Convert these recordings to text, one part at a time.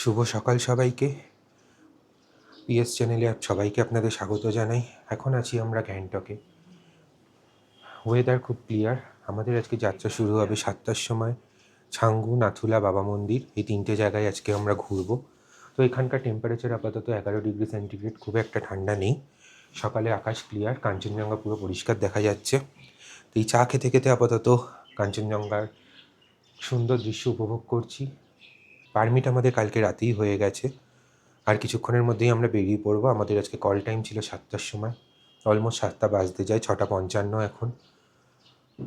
শুভ সকাল সবাইকে। পিএস চ্যানেলে আপ- সবাইকে আপনাদের স্বাগত জানাই। এখন আছি আমরা গ্যাংটকে। ওয়েদার খুব ক্লিয়ার আমাদের আজকে যাত্রা শুরু হবে সাতটার সময়। ছাঙ্গু, নাথুলা, বাবা মন্দির এই তিনটে জায়গায় আজকে আমরা ঘুরবো। তো এখানকার টেম্পারেচার আপাতত এগারো ডিগ্রি সেন্টিগ্রেড খুব একটা ঠান্ডা নেই। সকালে আকাশ ক্লিয়ার কাঞ্চনজঙ্ঘা পুরো পরিষ্কার দেখা যাচ্ছে। তো এই চা খেতে খেতে আপাতত কাঞ্চনজঙ্ঘার সুন্দর দৃশ্য উপভোগ করছি। পারমিট আমাদের কালকে রাতেই হয়ে গেছে। আর কিছুক্ষণের মধ্যেই আমরা বেরিয়ে পড়ব। আমাদের আজকে কল টাইম ছিল সাতটার সময়। অলমোস্ট সাতটা বাজতে যায়, ছটা পঞ্চান্ন এখন।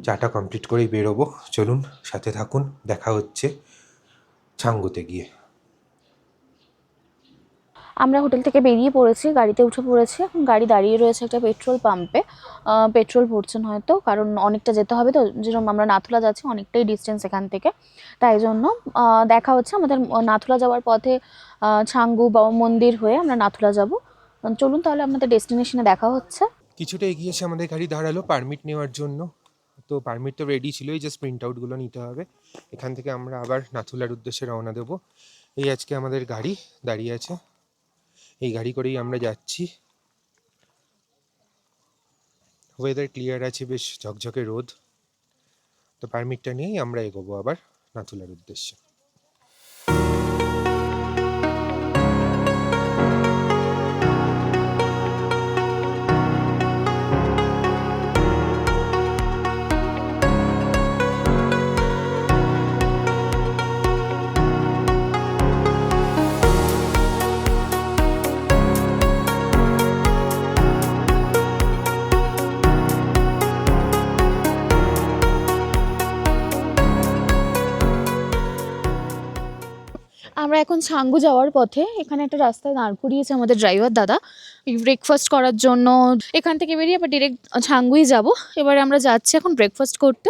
চাটা কমপ্লিট করেই বেরোবো। চলুন, সাথে থাকুন, দেখা হচ্ছে ছাঙ্গুতে গিয়ে। আমরা হোটেল থেকে বেরিয়ে পড়েছি, গাড়িতে উঠে পড়েছি। এখন গাড়ি দাঁড়িয়ে রয়েছে একটা পেট্রোল পাম্পে। পেট্রোল ভরছেন হয়তো, কারণ অনেকটা যেতে হবে তো, যেরকম আমরা নাথুলা যাচ্ছি অনেকটাই ডিস্টেন্স এখান থেকে। তাই জন্য দেখা হচ্ছে আমাদের নাথুলা যাওয়ার পথে ছাঙ্গু বাবা মন্দির হয়ে আমরা নাথুলা যাব। চলুন তাহলে আমাদের ডেস্টিনেশনে দেখা হচ্ছে। কিছুটা এগিয়ে এসে আমাদের গাড়ি দাঁড়াল পারমিট নেওয়ার জন্য। তো পারমিট তো রেডি ছিলই জাস্ট প্রিন্ট আউটগুলো নিতে হবে। এখান থেকে আমরা আবার নাথুলার উদ্দেশ্যে রওনা দেবো। এই আজকে আমাদের গাড়ি দাঁড়িয়ে আছে। এই গাড়ি করেই আমরা যাচ্ছি। ওয়েদার ক্লিয়ার আছে, বেশ ঝকঝকে রোদ। তো পারমিটটা নিয়েই আমরা এগোবো আবার নাথুলার উদ্দেশ্যে। আমরা এখন ছাঙ্গু যাওয়ার পথে এখানে একটা রাস্তায় দাঁড় করিয়েছে আমাদের ড্রাইভার দাদা। ব্রেকফাস্ট করার জন্য এখান থেকে বেরিয়ে আবার ডিরেক্ট ছাঙ্গুই যাব। এবারে আমরা যাচ্ছি এখন ব্রেকফাস্ট করতে।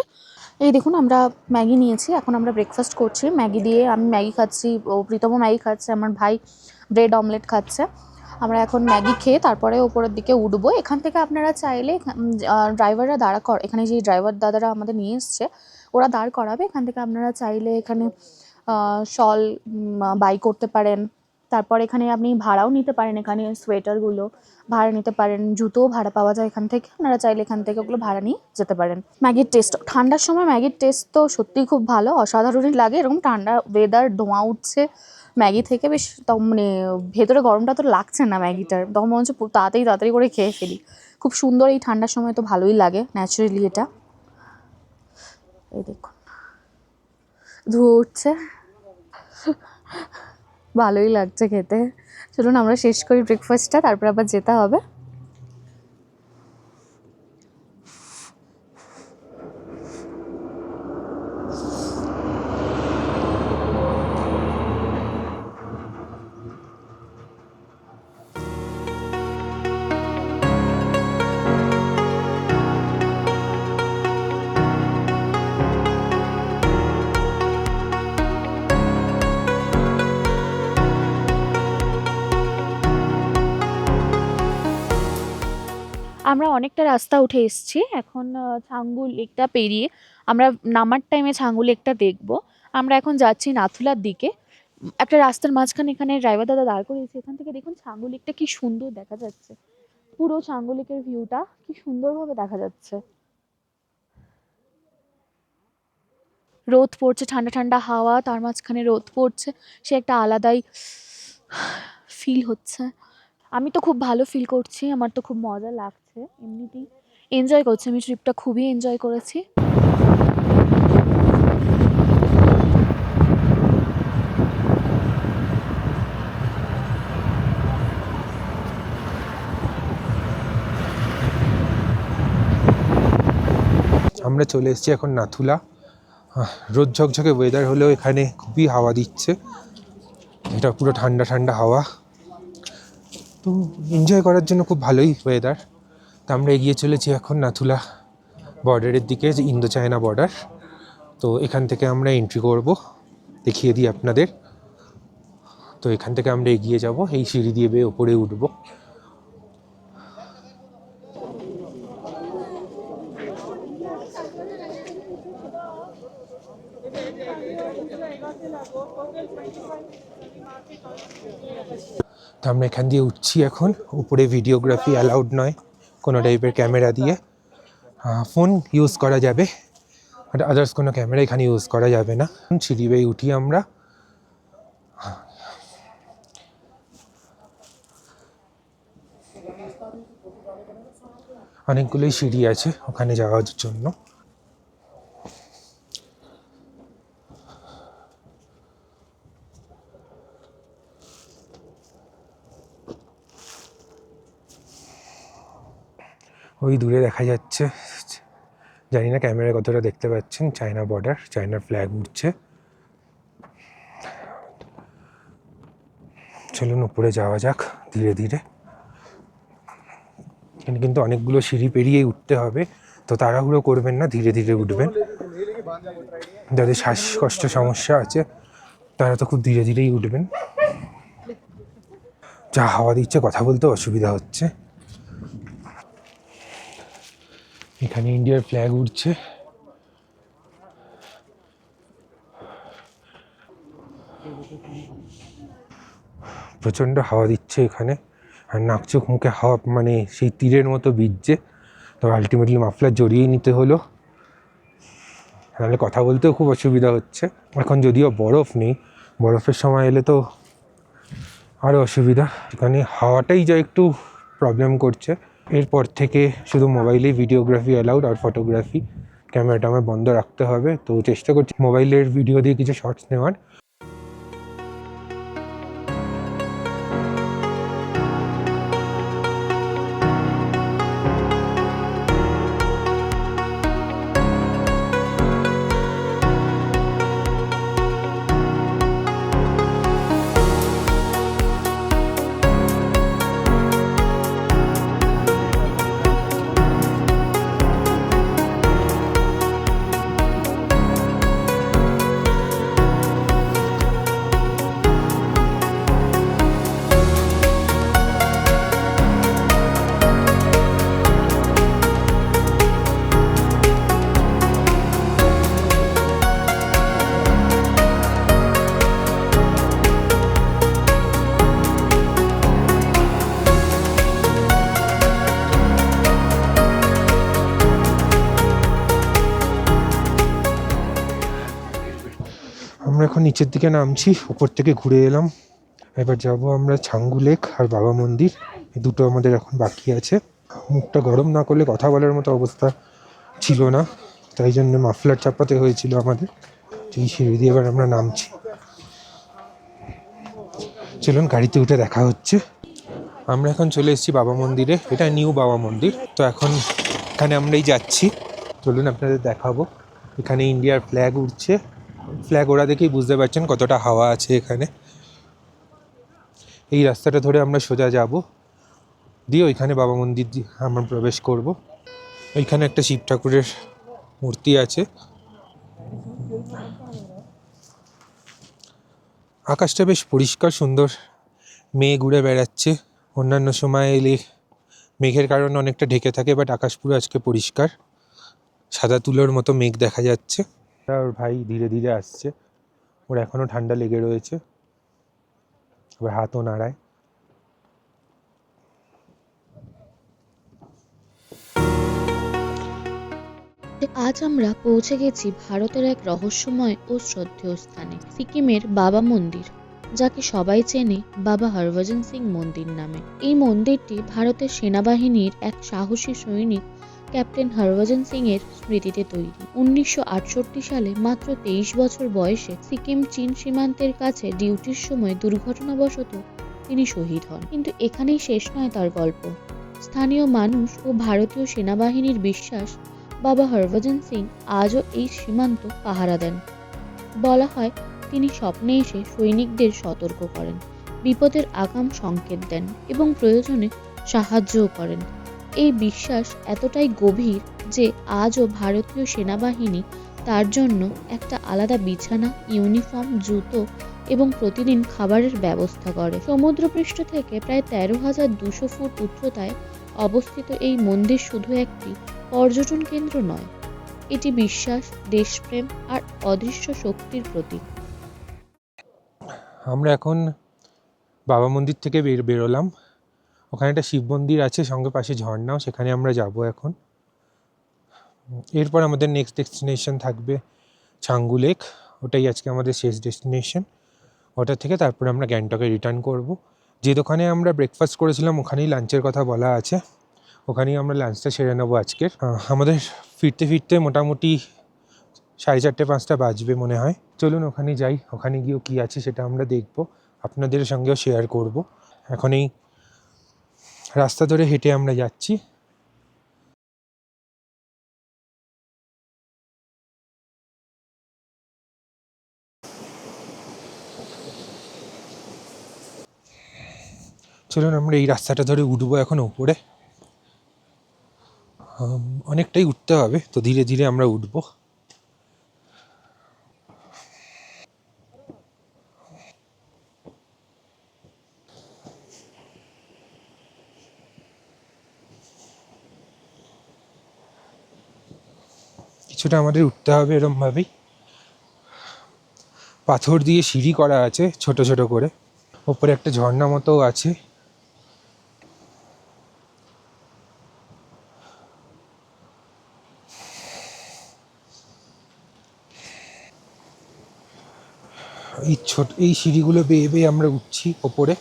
এই দেখুন, আমরা ম্যাগি নিয়েছি। এখন আমরা ব্রেকফাস্ট করছি। ম্যাগি দিয়ে আমি ম্যাগি খাচ্ছি, ও প্রীতমও ম্যাগি খাচ্ছে, আমার ভাই ব্রেড অমলেট খাচ্ছে। আমরা এখন ম্যাগি খেয়ে তারপরে ওপরের দিকে উঠবো। এখান থেকে আপনারা চাইলে ড্রাইভাররা দাঁড়া কর, এখানে যে ড্রাইভার দাদারা আমাদের নিয়ে এসছে, ওরা দাঁড় করাবে। এখান থেকে আপনারা চাইলে এখানে শল বাই করতে পারেন। তারপর এখানে আপনি ভাড়াও নিতে পারেন এখানে সোয়েটারগুলো। ভাড়া নিতে পারেন, জুতোও ভাড়া পাওয়া যায় এখান থেকে। আপনারা চাইলে এখান থেকে ওগুলো ভাড়া নিয়ে যেতে পারেন। ম্যাগির টেস্ট, ঠান্ডার সময় ম্যাগির টেস্ট তো সত্যিই খুব ভালো, অসাধারণই লাগে। এরকম ঠান্ডা ওয়েদার ধোঁয়া উঠছে, ম্যাগি থেকে বেশ মানে ভেতরে গরমটা তো লাগছে না ম্যাগিটার। তখন মনে হচ্ছে তাড়াতাড়ি তাড়াতাড়ি করে খেয়ে ফেলি। খুব সুন্দর এই ঠান্ডার সময় তো ভালোই লাগে ন্যাচারালি এটা। এই দেখুন। ধুয়ে উঠছে। ভালোই লাগছে খেতে। চলুন আমরা শেষ করি ব্রেকফাস্টটা তারপর আবার যেতে হবে। রাস্তা উঠে এসেছি। এখন আহ, ছাঙ্গু লেকটা পেরিয়ে আমরা নামার টাইমে ছাঙ্গু লেকটা দেখব। আমরা এখন যাচ্ছি নাথুলার দিকে। একটা রাস্তার মাঝখানে এখানে ড্রাইভার দাদা দাঁড় করিয়েছে। এখান থেকে দেখুন ছাঙ্গু লেকটা কি সুন্দর দেখা যাচ্ছে। পুরো ছাঙ্গু লেকের ভিউটা কি সুন্দরভাবে দেখা যাচ্ছে। রোদ পড়ছে ঠান্ডা ঠান্ডা হাওয়া তার মাঝখানে রোদ পড়ছে। সে একটা আলাদাই ফিল হচ্ছে। আমি তো খুব ভালো ফিল করছি আমার তো খুব মজা লাগছে। এমনিতেই এনজয় করছি। আমি ট্রিপটা খুবই এনজয় করেছি। আমরা চলে এসেছি এখন নাথুলা। রোদ ঝকঝকে ওয়েদার হলেও এখানে খুবই হাওয়া দিচ্ছে। এটা পুরো ঠান্ডা ঠান্ডা হাওয়া। তো এনজয় করার জন্য খুব ভালোই ওয়েদার তো আমরা এগিয়ে চলেছি এখন নাথুলা বর্ডারের দিকে, যে ইন্দো চায়না বর্ডার। তো এখান থেকে আমরা এন্ট্রি করব, দেখিয়ে দিই আপনাদের। তো এখান থেকে আমরা এগিয়ে যাব, এই সিঁড়ি দিয়ে বেয়ে ওপরে উঠবো। তো আমরা এখান দিয়ে উঠছি এখন। উপরে ভিডিওগ্রাফি অ্যালাউড নয়। কোনো টাইপের ক্যামেরা দিয়ে। ফোন ইউজ করা যাবে। বাট আদার্স কোনো ক্যামেরা এখানে ইউজ করা যাবে না। সিঁড়ি বেয়ে উঠি আমরা। অনেকগুলোই সিঁড়ি আছে ওখানে যাওয়ার জন্য। ওই দূরে দেখা যাচ্ছে। জানি না ক্যামেরায় কতটা দেখতে পাচ্ছেন। চায়না বর্ডার চায়নার ফ্ল্যাগ উঠছে। চলুন উপরে যাওয়া যাক ধীরে ধীরে। এখানে কিন্তু অনেকগুলো সিঁড়ি পেরিয়েই উঠতে হবে, তো তাড়াহুড়ো করবেন না, ধীরে ধীরে উঠবেন। যাদের শ্বাসকষ্ট সমস্যা আছে, তারা তো খুব ধীরে ধীরেই উঠবেন। যা হাওয়া দিচ্ছে, কথা বলতে অসুবিধা হচ্ছে। এখানে ইন্ডিয়ার ফ্ল্যাগ উঠছে প্রচণ্ড হাওয়া দিচ্ছে এখানে। আর নাক চোখ মুখে হাওয়া মানে সেই তীরের মতো বিজছে তো আলটিমেটলি মাফলার জড়িয়ে নিতে হলো। নাহলে কথা বলতেও খুব অসুবিধা হচ্ছে। এখন যদিও বরফ নেই, বরফের সময় এলে তো আরও অসুবিধা। এখানে হাওয়াটাই যা একটু প্রবলেম করছে। এরপর থেকে শুধু মোবাইলে ভিডিওগ্রাফি অ্যালাউড আর ফটোগ্রাফি ক্যামেরাটা আমার বন্ধ রাখতে হবে। তো চেষ্টা করছি মোবাইলের ভিডিও দিয়ে কিছু শর্টস নেওয়ার। এখন নিচের দিকে নামছি, উপর থেকে ঘুরে এলাম। এবার যাব আমরা ছাঙ্গু লেক আর বাবা মন্দির দুটো আমাদের এখন বাকি আছে। মুখটা গরম না করলে কথা বলার মতো অবস্থা ছিল না, তাই জন্য মাফলার চাপাতে হয়েছিল আমাদের। এই সিঁড়ি দিয়ে এবার আমরা নামছি। চলুন গাড়িতে উঠে দেখা হচ্ছে। আমরা এখন চলে এসেছি বাবা মন্দিরে, এটা নিউ বাবা মন্দির। তো এখন এখানে আমরাই যাচ্ছি। চলুন আপনাদের দেখাবো। এখানে ইন্ডিয়ার ফ্ল্যাগ উঠছে ফ্ল্যাগ ওরা দেখেই বুঝতে পারছেন কতটা হাওয়া আছে এখানে। এই রাস্তাটা ধরে আমরা সোজা যাব। দিয়ে ওইখানে বাবা মন্দির আমরা প্রবেশ করব। ওইখানে একটা শিব ঠাকুরের মূর্তি আছে। আকাশটা বেশ পরিষ্কার, সুন্দর। মেঘ উড়ে বেড়াচ্ছে। অন্যান্য সময় এলে মেঘের কারণে অনেকটা ঢেকে থাকে বাট আকাশ পুরো আজকে পরিষ্কার। সাদা তুলোর মতো মেঘ দেখা যাচ্ছে। আর ভাই ধীরে ধীরে আসছে। ওর এখনও ঠান্ডা লেগে রয়েছে। আবার হাতও নাড়ায়। আজ আমরা পৌঁছে গেছি ভারতের এক রহস্যময় ও শ্রদ্ধেয় স্থানে, সিকিমের বাবা মন্দির, যাকে সবাই চেনে বাবা হরভজন সিং মন্দির নামে। এই মন্দিরটি ভারতের সেনাবাহিনীর এক সাহসী সৈনিক ক্যাপ্টেন হরভজন সিং এর স্মৃতিতে তৈরি। উনিশশো আটষট্টি সালে মাত্র তেইশ বছর বয়সে সিকিম চীন সীমান্তের কাছে ডিউটির সময় দুর্ঘটনাবশত তিনি শহীদ হন। কিন্তু এখানেই শেষ নয় তার গল্প। স্থানীয় মানুষ ও ভারতীয় সেনাবাহিনীর বিশ্বাস, বাবা হরভজন সিং আজও এই সীমান্ত পাহারা দেন। বলা হয়, তিনি স্বপ্নে এসে সৈনিকদের সতর্ক করেন, বিপদের আগাম সংকেত দেন এবং প্রয়োজনে সাহায্যও করেন। এই বিশ্বাস এতটাই গভীর যে আজও ভারতীয় সেনাবাহিনী তার জন্য একটা আলাদা বিছানা, ইউনিফর্ম, জুতো এবং প্রতিদিন খাবারের ব্যবস্থা করে। সমুদ্রপৃষ্ঠ থেকে প্রায় তেরো হাজার দুশো ফুট উচ্চতায় অবস্থিত এই মন্দির শুধু একটি পর্যটন কেন্দ্র নয়, এটি বিশ্বাস, দেশপ্রেম আর অদৃশ্য শক্তির প্রতীক। আমরা এখন বাবা মন্দির থেকে বের, বেরোলাম। ওখানে একটা শিব মন্দির আছে, সঙ্গে পাশে ঝর্ণাও, সেখানে আমরা যাব এখন। এরপর আমাদের নেক্সট ডেস্টিনেশন থাকবে ছাঙ্গু লেক ওটাই আজকে আমাদের শেষ ডেস্টিনেশন ওটা থেকে তারপরে আমরা গ্যাংটকে রিটার্ন করব। যে দোকানে আমরা ব্রেকফাস্ট করেছিলাম, ওখানেই লাঞ্চের কথা বলা আছে। ওখানেই আমরা লাঞ্চটা সেরে নেব আজকের। আমাদের ফিরতে ফিরতে মোটামুটি সাড়ে চারটে, পাঁচটা বাজবে মনে হয়। চলুন ওখানে যাই, ওখানে গিয়েও কী আছে সেটা আমরা দেখব। আপনাদের সঙ্গেও শেয়ার করব। এখন এই রাস্তা ধরে হেঁটে আমরা যাচ্ছি। চলুন আমরা এই রাস্তাটা ধরে উঠবো এখন উপরে অনেকটাই উঠতে হবে, তো ধীরে ধীরে আমরা উঠবো। কিছুটা আমাদের উঠতে হবে এরমভাবেই। পাথর দিয়ে সিঁড়ি করা আছে ছোট ছোট করে। ওপরে একটা ঝর্ণা মতো আছে। এই ছোট, এই সিঁড়িগুলো বেয়ে বেয়ে আমরা উঠছি ওপরে।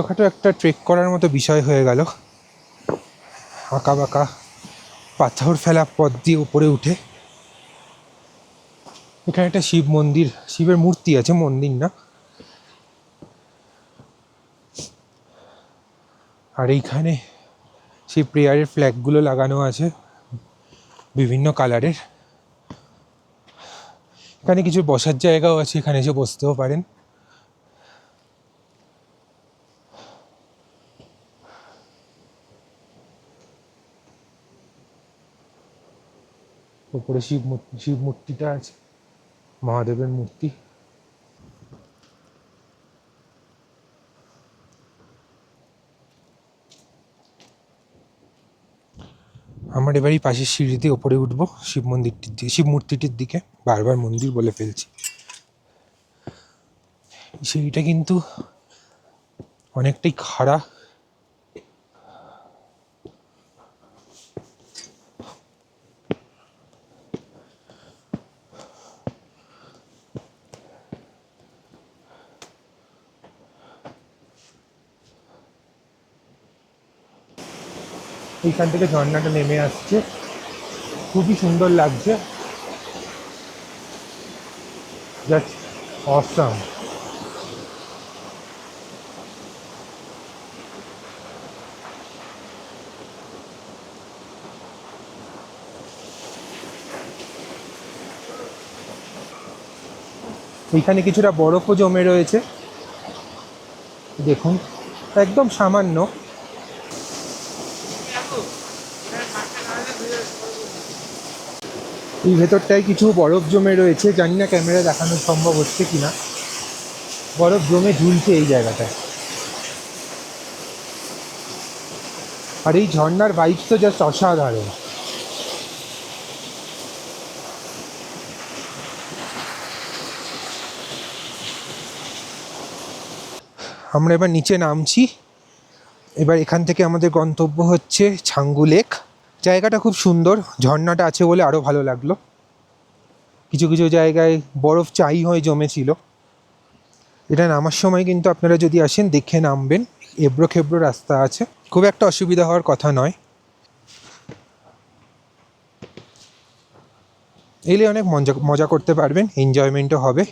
ছোটোখাটো একটা ট্রেক করার মতো বিষয় হয়ে গেল। আঁকা বাঁকা পাথর ফেলা পথ দিয়ে উপরে উঠে। এখানে একটা শিব মন্দির, শিবের মূর্তি আছে, মন্দির না। আর এইখানে সেই প্রেয়ারের ফ্ল্যাগগুলো লাগানো আছে, বিভিন্ন কালারের এখানে কিছু বসার জায়গাও আছে, এখানে এসে বসতেও পারেন। উপরে শিব শিব মূর্তিটা আছে মহাদেবের মূর্তি। আমার এবারই পাশের সিঁড়িতে ওপরে উঠবো, শিব মন্দিরটির দিকে শিব মূর্তিটির দিকে। বারবার মন্দির বলে ফেলছি। সিঁড়িটা কিন্তু অনেকটাই খাড়া। এইখান থেকে ঝর্ণাটা নেমে আসছে। খুবই সুন্দর লাগছে। জাস্ট অসাম এইখানে কিছুটা বরফও জমে রয়েছে। দেখুন, একদম সামান্য। এই ভেতরটায় কিছু বরফ জমে রয়েছে। জানি না ক্যামেরা দেখানো সম্ভব হচ্ছে কিনা। বরফ জমে ঝুলছে এই জায়গাটায়। আর এই ঝর্ণার বাইক তো জাস্ট অসাধারণ। আমরা এবার নিচে নামছি। এবার এখান থেকে আমাদের গন্তব্য হচ্ছে ছাঙ্গু লেক। জায়গাটা খুব সুন্দর, ঝর্ণাটা আছে বলে আরও ভালো লাগল। কিছু কিছু জায়গায় বরফ চাই হয়ে জমেছিল। এটা নামার সময় কিন্তু আপনারা যদি আসেন, দেখে নামবেন। এবড়ো খেবড়ো রাস্তা আছে। খুব একটা অসুবিধা হওয়ার কথা নয়। এলে অনেক মজা মজা করতে পারবেন এনজয়মেন্টও হবে।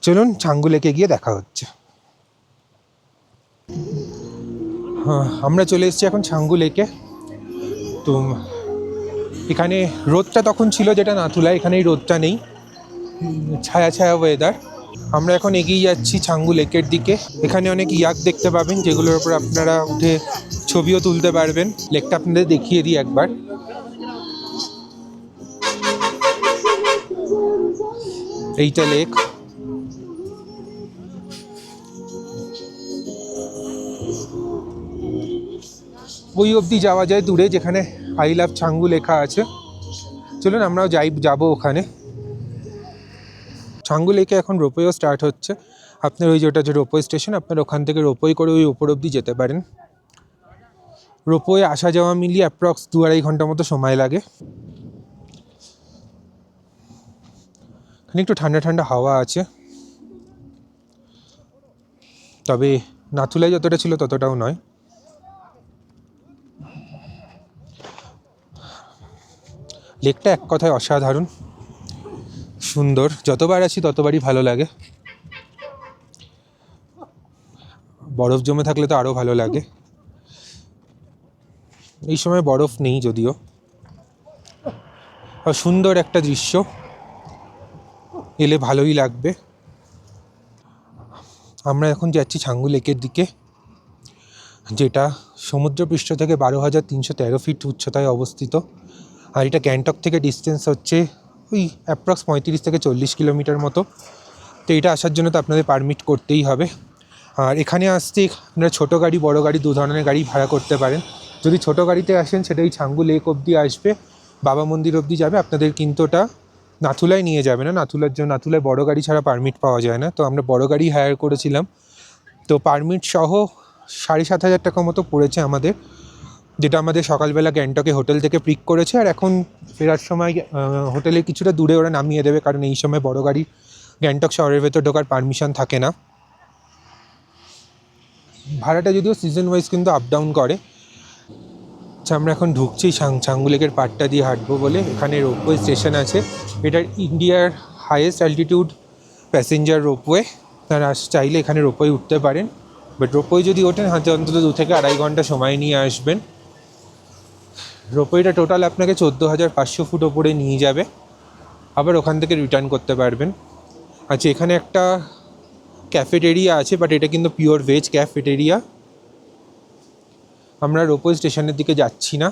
চলুন ছাঙ্গু লেকে গিয়ে দেখা হচ্ছে। আমরা চলে এসেছি এখন ছাঙ্গু লেকে। তো, এখানে রোদটা তখন ছিল যেটা নাথুলা এখানে রোদটা নেই। ছায়া ছায়া ওয়েদার আমরা এখন এগিয়ে যাচ্ছি ছাঙ্গু লেকের দিকে। এখানে অনেক ইয়াক দেখতে পাবেন, যেগুলোর উপর আপনারা উঠে ছবিও তুলতে পারবেন। লেকটা আপনাদের দেখিয়ে দিই একবার। এইটা লেক। ওই অবধি যাওয়া যায় দূরে, যেখানে আই লাভ ছাঙ্গু লেখা আছে। চলুন আমরাও যাই, যাব ওখানে। ছাঙ্গু লেকে এখন রোপওয়েও স্টার্ট হচ্ছে। আপনার ওই যেটা যে রোপওয়ে স্টেশন আপনার ওখান থেকে রোপওয়ে করে ওই ওপর অবধি যেতে পারেন। রোপওয়ে আসা যাওয়া মিলিয়ে অ্যাপ্রক্স দু আড়াই ঘণ্টা মতো সময় লাগে। এখানে একটু ঠান্ডা ঠান্ডা হাওয়া আছে। তবে নাথুলায় যতটা ছিল ততটাও নয়। লেকটা এক কথায় অসাধারণ। সুন্দর, যতবার আছি ততবারই ভালো লাগে। বরফ জমে থাকলে তো আরও ভালো লাগে। এই সময় বরফ নেই যদিও। সুন্দর একটা দৃশ্য। এলে ভালোই লাগবে। আমরা এখন যাচ্ছি ছাঙ্গু লেকের দিকে, যেটা সমুদ্রপৃষ্ঠ থেকে বারো হাজার তিনশো তেরো ফিট উচ্চতায় অবস্থিত। আর এটা গ্যাংটক থেকে ডিস্টেন্স হচ্ছে ওই অ্যাপ্রক্স পঁয়ত্রিশ থেকে চল্লিশ কিলোমিটার মতো। তো এটা আসার জন্য তো আপনাদের পারমিট করতেই হবে। আর এখানে আসতে আপনারা ছোটো গাড়ি, বড় গাড়ি দু ধরনের গাড়ি ভাড়া করতে পারেন। যদি ছোটো গাড়িতে আসেন, সেটা ওই ছাঙ্গু লেক অবধি আসবে। বাবা মন্দির অবধি যাবে। আপনাদের কিন্তু ওটা নাথুলায় নিয়ে যাবে না। নাথুলার জন্য, নাথুলায় বড় গাড়ি ছাড়া পারমিট পাওয়া যায় না। তো আমরা বড় গাড়ি হায়ার করেছিলাম। তো পারমিট সহ সাড়ে সাত হাজার টাকা মতো পড়েছে আমাদের। যেটা আমাদের সকালবেলা গ্যাংটকে হোটেল থেকে পিক করেছে, আর এখন ফেরার সময় হোটেলে কিছুটা দূরে ওরা নামিয়ে দেবে, কারণ এই সময় বড় গাড়ি গ্যাংটক শহরের ভেতর ঢোকার পারমিশন থাকে না। ভাড়াটা যদিও সিজন ওয়াইজ কিন্তু আপ ডাউন করে। আচ্ছা আমরা এখন ঢুকছি সাং- ছাঙ্গু লেকের পাটটা দিয়ে হাঁটবো বলে। এখানে রোপওয়ে স্টেশন আছে। এটা ইন্ডিয়ার হাইয়েস্ট অ্যালটিটিউড প্যাসেঞ্জার রোপওয়ে তারা চাইলে এখানে রোপওয়ে উঠতে পারেন। বাট রোপওয়ে যদি ওঠেন, হাতে অন্তত দু থেকে আড়াই ঘণ্টা সময় নিয়ে আসবেন। রোপওয়েটা টোটাল আপনাকে চোদ্দ হাজার পাঁচশো ফুট ওপরে নিয়ে যাবে। আবার ওখান থেকে রিটার্ন করতে পারবেন। আচ্ছা এখানে একটা ক্যাফেটেরিয়া আছে বাট এটা কিন্তু পিওর ভেজ ক্যাফেটেরিয়া আমরা রোপওয়ে স্টেশনের দিকে যাচ্ছি না।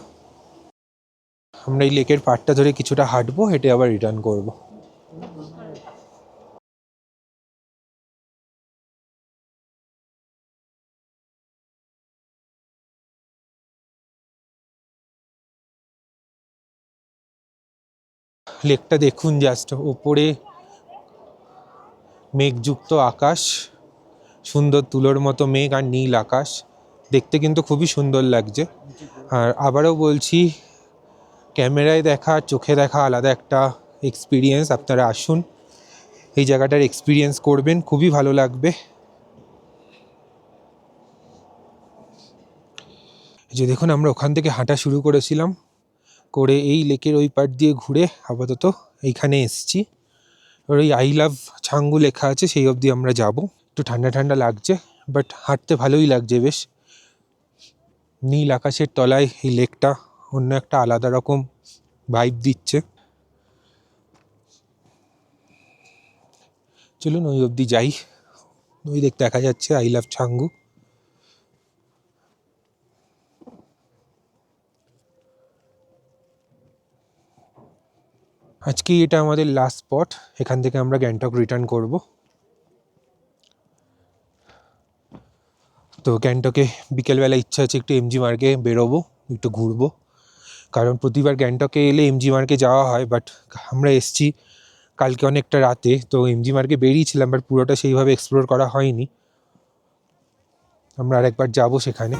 আমরা এই লেকের পাটটা ধরে কিছুটা হাঁটবো, হেঁটে আবার রিটার্ন করব। লেকটা দেখুন জাস্ট ওপরে মেঘযুক্ত আকাশ, সুন্দর তুলোর মতো মেঘ আর নীল আকাশ। দেখতে কিন্তু খুবই সুন্দর লাগছে। আর আবারও বলছি, ক্যামেরায় দেখা, চোখে দেখা আলাদা একটা এক্সপিরিয়েন্স আপনারা আসুন। এই জায়গাটার এক্সপিরিয়েন্স করবেন, খুবই ভালো লাগবে। যে দেখুন, আমরা ওখান থেকে হাঁটা শুরু করেছিলাম। করে এই লেকের ওই পার দিয়ে ঘুরে আপাতত এইখানে এসছি। এবার ওই আই লাভ ছাঙ্গু লেখা আছে, সেই অবধি আমরা যাব। একটু ঠান্ডা ঠান্ডা লাগছে, বাট হাঁটতে ভালোই লাগছে বেশ। নীল আকাশের তলায় এই লেকটা অন্য একটা আলাদা রকম ভাইব দিচ্ছে। চলুন ওই অবধি যাই। ওই দেখ দেখা যাচ্ছে আই লাভ ছাঙ্গু। আজকে এটা আমাদের লাস্ট স্পট এখান থেকে আমরা গ্যাংটক রিটার্ন করব। তো গ্যাংটকে বিকেলবেলা ইচ্ছা আছে একটু এমজি মার্কে বেরোবো, একটু ঘুরবো। কারণ প্রতিবার গ্যাংটকে এলে এমজি মার্কে যাওয়া হয় বাট আমরা এসছি কালকে অনেকটা রাতে, তো এমজি মার্কে বেরিয়েছিলাম বাট পুরোটা সেইভাবে এক্সপ্লোর করা হয়নি। আমরা আরেকবার যাব সেখানে।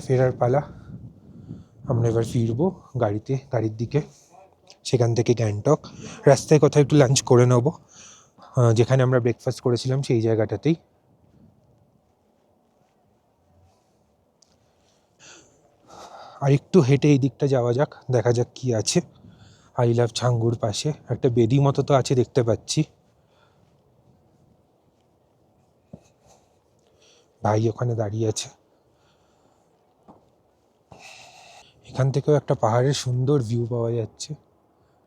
ফেরার পালা। আমরা এবার ফিরবো গাড়িতে, গাড়ির দিকে। সেখান থেকে গ্যাংটক। রাস্তায় কোথাও একটু লাঞ্চ করে নেব। যেখানে আমরা ব্রেকফাস্ট করেছিলাম সেই জায়গাটাতেই। আর একটু হেঁটে এই দিকটা যাওয়া যাক, দেখা যাক কি আছে। আই লাভ ছাঙ্গুর পাশে। একটা বেদি মতো তো আছে, দেখতে পাচ্ছি। ভাই ওখানে দাঁড়িয়ে আছে। এখান থেকেও একটা পাহাড়ের সুন্দর ভিউ পাওয়া যাচ্ছে।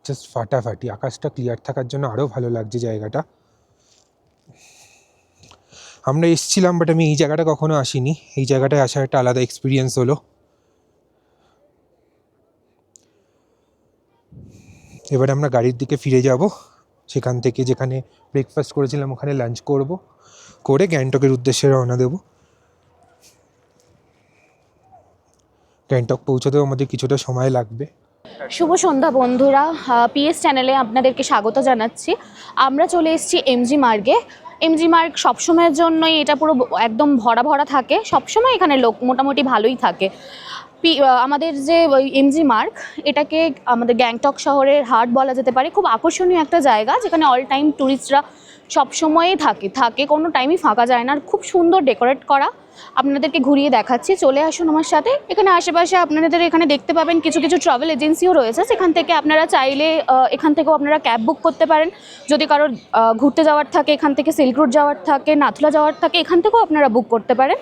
জাস্ট ফাটাফাটি, আকাশটা ক্লিয়ার থাকার জন্য আরও ভালো লাগছে জায়গাটা। আমরা এসছিলাম বাট আমি এই জায়গাটা কখনো আসিনি। এই জায়গাটায় আসার একটা আলাদা এক্সপিরিয়েন্স হলো। এবার আমরা গাড়ির দিকে ফিরে যাব। সেখান থেকে যেখানে ব্রেকফাস্ট করেছিলাম, ওখানে লাঞ্চ করব। করে গ্যাংটকের উদ্দেশ্যে রওনা দেব। গ্যাংটক পৌঁছতেও আমাদের কিছুটা সময় লাগবে। শুভ সন্ধ্যা বন্ধুরা। পিএস চ্যানেলে আপনাদেরকে স্বাগত জানাচ্ছি। আমরা চলে এসেছি এমজি মার্গে এমজি মার্গ সবসময়ের জন্যই এটা পুরো একদম ভরা ভরা থাকে। সবসময় এখানে লোক মোটামুটি ভালোই থাকে। পি- আমাদের যে এমজি মার্গ এটাকে আমাদের গ্যাংটক শহরের হাট বলা যেতে পারে। খুব আকর্ষণীয় একটা জায়গা, যেখানে অল টাইম ট্যুরিস্টরা সবসময়ই থাকে থাকে, কোনো টাইমই ফাঁকা যায় না। আর খুব সুন্দর ডেকোরেট করা। আপনাদেরকে ঘুরিয়ে দেখাচ্ছি। চলে আসুন আমার সাথে। এখানে আশেপাশে আপনাদের এখানে দেখতে পাবেন কিছু কিছু ট্রাভেল এজেন্সিও রয়েছে। সেখান থেকে আপনারা চাইলে এখান থেকেও আপনারা ক্যাব বুক করতে পারেন। যদি কারোর ঘুরতে যাওয়ার থাকে, এখান থেকে সিল্ক রুট যাওয়ার থাকে, নাথুলা যাওয়ার থাকে, এখান থেকেও আপনারা বুক করতে পারেন।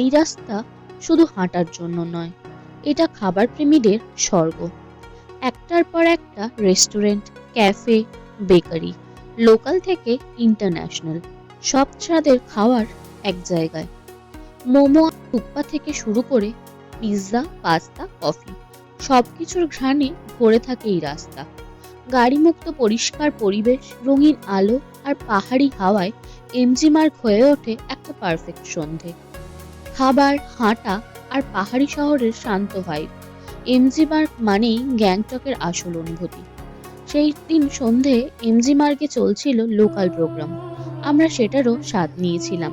এই রাস্তা শুধু হাঁটার জন্য নয়, এটা খাবার প্রেমীদের স্বর্গ। একটার পর একটা রেস্টুরেন্ট ক্যাফে বেকারি লোকাল থেকে ইন্টারন্যাশনাল সব স্বাদের খাওয়ার এক জায়গায়। মোমো টুপ্পা থেকে শুরু করে পিৎজা পাস্তা কফি সব কিছুর ঘ্রাণে ভরে থাকে এই রাস্তা। গাড়িমুক্ত পরিষ্কার পরিবেশ, রঙিন আলো আর পাহাড়ি হাওয়ায় এমজি মার্ক হয়ে ওঠে একটা পারফেক্ট সন্ধে। খাবার, হাঁটা আর পাহাড়ি শহরের শান্ত ভাইব এমজি মার্গ মানেই গ্যাংটকের আসল অনুভূতি। সেই দিন সন্ধে এমজি মার্গে চলছিল লোকাল প্রোগ্রাম আমরা সেটারও স্বাদ নিয়েছিলাম।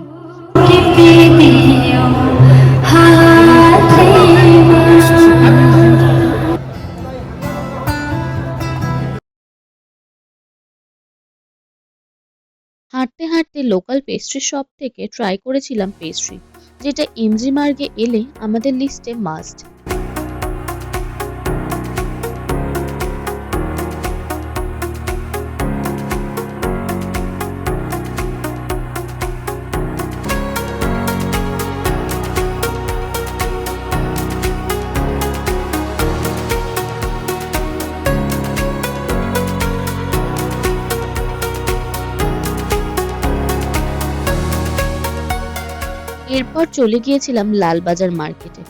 হাঁটতে হাঁটতে লোকাল পেস্ট্রি শপ থেকে ট্রাই করেছিলাম পেস্ট্রি যেটা এমজি মার্গে এলে আমাদের লিস্টে মাস্ট চলে গিয়েছিলাম লালবাজার মার্কেটে।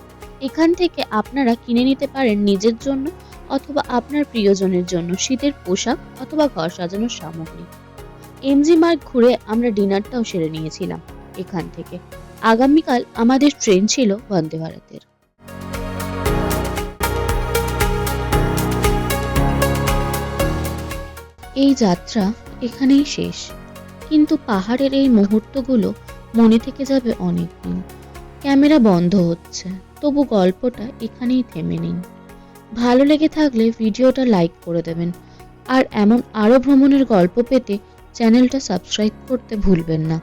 এখান থেকে আপনারা কিনে নিতে পারেন নিজের জন্য অথবা আপনার প্রিয়জনের জন্য শীতের পোশাক অথবা ঘর সাজানোর সামগ্রী। এমজি মার্ক ঘুরে আমরা ডিনারটাও সেরে নিয়েছিলাম এখান থেকে। আগামীকাল আমাদের ট্রেন ছিল বন্দে ভারতের। এই যাত্রা এখানেই শেষ। কিন্তু পাহাড়ের এই মুহূর্তগুলো মনে থেকে যাবে অনেক দিন ক্যামেরা বন্ধ হচ্ছে, তবু গল্পটা এখানেই থেমে নিন ভালো লেগে থাকলে ভিডিওটা লাইক করে দেবেন, আর এমন আরও ভ্রমণের গল্প পেতে চ্যানেলটা সাবস্ক্রাইব করতে ভুলবেন না।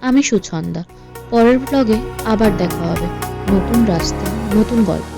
আমি সুছন্দা, পরের ব্লগে আবার দেখা হবে। নতুন রাস্তা, নতুন গল্প।